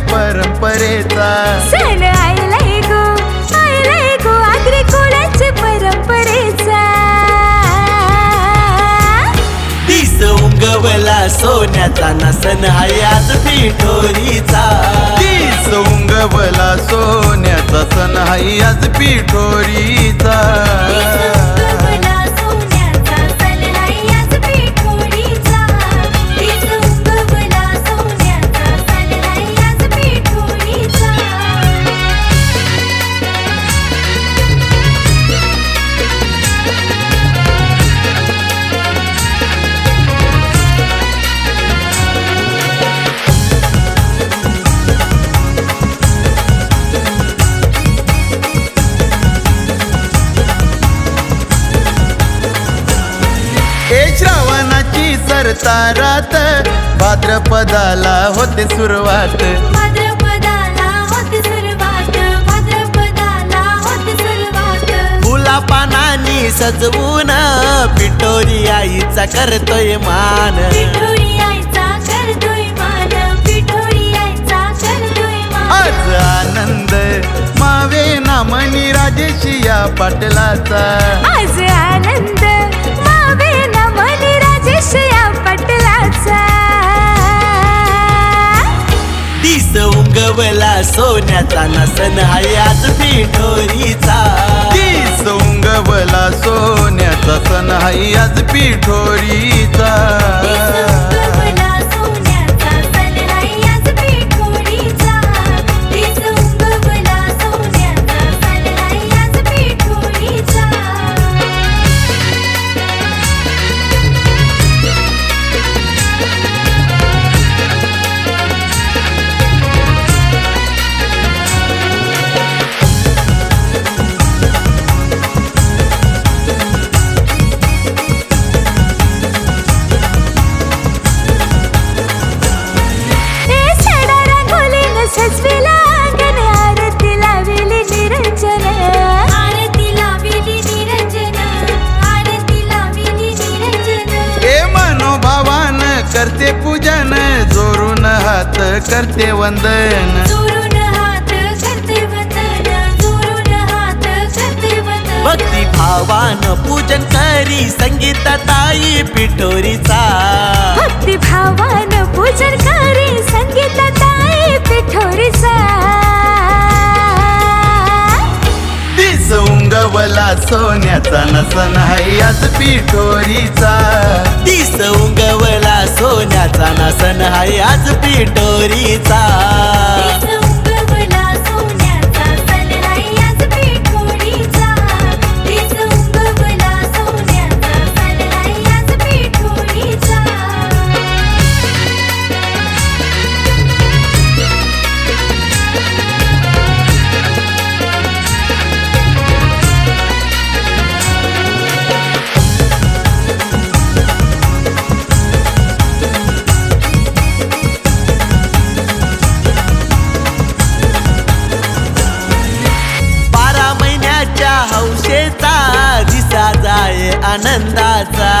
परंपरेचा. सण आयलाय गो आयलाय गो आग्रे कोळ्यांचे परंपरेचा. दिस उंगवला सोन्याचा नसन हाय आज पिठोरीचा. तीच उंगवला सोन्याचा सण हाय आज सरतारात भाद्रपदाला होते सुरुवात. फुला पानांनी सजवून पिठोरी आईचा करतोय मान. आज आनंद मावे नामनी राजेशी या पाटलाचा. उंगवला सोन्याचा नसन हाय आज पिठोरीचा हात वंदन. करते वंदन. भक्ती भावान पूजन करी संगीत ताई पिठोरीचा. भक्ती भावान उंगवला सोन्याचा नसन हयात आज पिठोरीचा. दिस उंगवला सोन्याचा नसन हयात आज पिठोरीचा. आनंदाचा.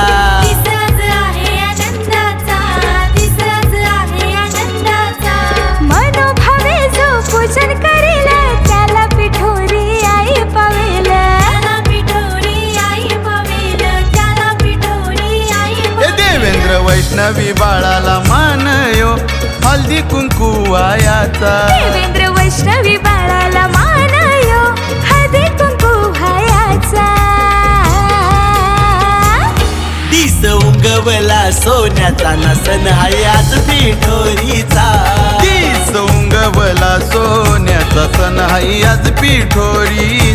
मनोभावे जो पूजन करेल त्याला पिठोरी आई पावेल त्याला पिठोरी आई पावेल त्याला पिठोरी आई ए पावेल. देवेंद्र वैष्णवी बाळाला मानयो हल्दी कुंकू देवेंद्र वैष्णवी बाळाला दिस उंगवला सोन्याचा नसन हाय आज पिठोरीचा. दिस उंगवला सोन्याचा सण हाय आज पिठोरी